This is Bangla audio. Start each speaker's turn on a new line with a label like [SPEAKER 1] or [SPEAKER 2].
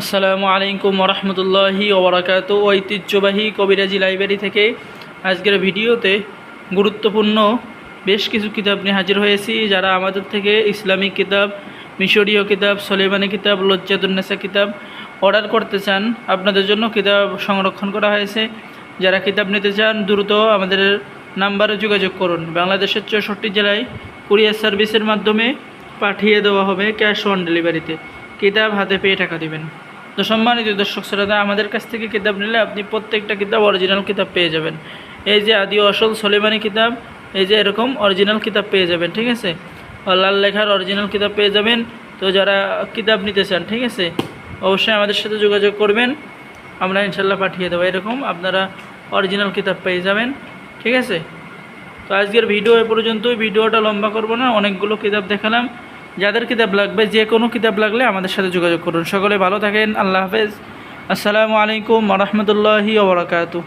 [SPEAKER 1] আসসালামু আলাইকুম রহমতুল্লাহি ওবরাকাত। ঐতিহ্যবাহী কবিরাজি লাইব্রেরি থেকে আজকের ভিডিওতে গুরুত্বপূর্ণ বেশ কিছু কিতাব নিয়ে হাজির হয়েছি, যারা আমাদের থেকে ইসলামিক কিতাব, মিশরীয় কিতাব, সলেমানি কিতাব লজ্জাতুন্নেসা কিতাব অর্ডার করতে চান, আপনাদের জন্য কিতাব সংরক্ষণ করা হয়েছে। যারা কিতাব নিতে চান, দ্রুত আমাদের নাম্বারে যোগাযোগ করুন। বাংলাদেশের চৌষট্টি জেলায় কুরিয়ার সার্ভিসের মাধ্যমে পাঠিয়ে দেওয়া হবে ক্যাশ অন ডেলিভারিতে। কিতাব হাতে পেয়ে টাকা দিবেন। তো সম্মানিত দর্শক শ্রোতা, আমাদের কাছ থেকে কিতাব নিলে আপনি প্রত্যেকটা কিতাব অরিজিনাল কিতাব পেয়ে যাবেন। এই যে আদি অসল সলেমানি কিতাব, এই যে এরকম অরিজিনাল কিতাব পেয়ে যাবেন, ঠিক আছে? লাল লেখার অরিজিনাল কিতাব পেয়ে যাবেন। তো যারা কিতাব নিতে চান, ঠিক আছে? অবশ্যই আমাদের সাথে যোগাযোগ করবেন। আমরা ইনশাল্লাহ পাঠিয়ে দেবো। এরকম আপনারা অরিজিনাল কিতাব পেয়ে যাবেন, ঠিক আছে? তো আজকের ভিডিও এ পর্যন্তই। ভিডিওটা লম্বা করব না, অনেকগুলো কিতাব দেখালাম। যাদের কিতাব লাগবে, যে কোনো কিতাব লাগলে আমাদের সাথে যোগাযোগ করুন। সকলে ভালো থাকেন, আল্লাহ হাফেজ। আসসালামু আলাইকুম রহমতুল্লাহি ওবরাকাতু